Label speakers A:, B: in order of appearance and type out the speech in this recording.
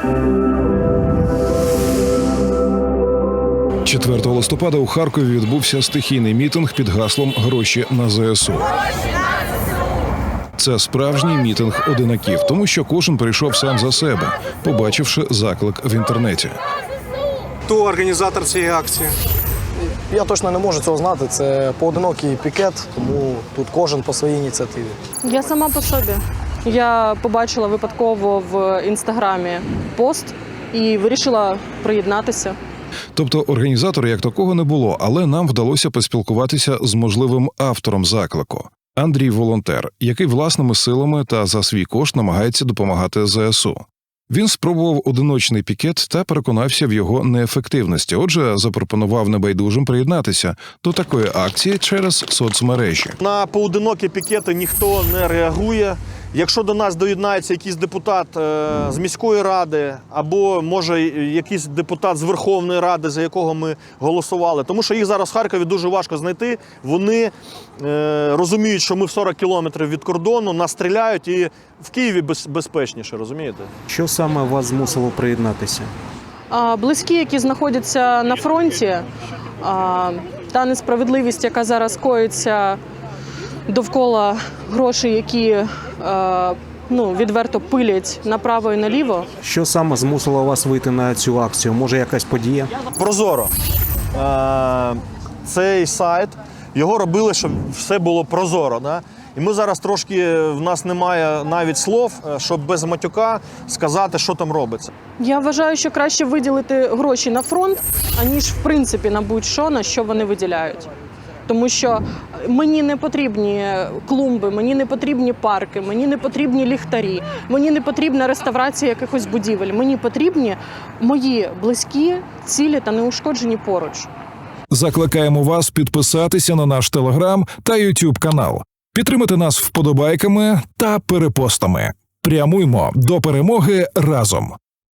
A: – 4 листопада у Харкові відбувся стихійний мітинг під гаслом Гроші на ЗСУ. Це справжній мітинг одинаків, тому що кожен прийшов сам за себе, побачивши заклик в інтернеті.
B: Хто організатор цієї акції?
C: Я точно не можу цього знати. Це поодинокий пікет, тому тут кожен по своїй ініціативі.
D: Я сама по собі. Я побачила випадково в інстаграмі пост і вирішила приєднатися.
A: Тобто організатора як такого не було, але нам вдалося поспілкуватися з можливим автором заклику. Андрій волонтер, який власними силами та за свій кошт намагається допомагати ЗСУ. Він спробував одиночний пікет та переконався в його неефективності. Отже, запропонував небайдужим приєднатися до такої акції через соцмережі.
B: На поодинокі пікети ніхто не реагує. Якщо до нас доєднається якийсь депутат е, з міської ради, або може якийсь депутат з Верховної Ради, за якого ми голосували, тому що їх зараз в Харкові дуже важко знайти. Вони е, розуміють, що ми в 40 кілометрів від кордону, нас стріляють і в Києві безпечніше, розумієте?
E: Що саме вас змусило приєднатися?
D: Близькі, які знаходяться на фронті, а, та несправедливість, яка зараз коїться довкола грошей, які е, ну, відверто пилять направо і наліво.
E: Що саме змусило вас вийти на цю акцію? Може, якась подія?
B: Прозоро. Е, цей сайт його робили, щоб все було прозоро. Да? І ми зараз трошки в нас немає навіть слов, е, щоб без матюка сказати, що там робиться.
D: Я вважаю, що краще виділити гроші на фронт, аніж в принципі на будь-що на що вони виділяють. Тому що мені не потрібні клумби, мені не потрібні парки, мені не потрібні ліхтарі, мені не потрібна реставрація якихось будівель. Мені потрібні мої близькі, цілі та неушкоджені поруч.
A: Закликаємо вас підписатися на наш телеграм та Ютуб канал, підтримати нас вподобайками та перепостами. Прямуймо до перемоги разом.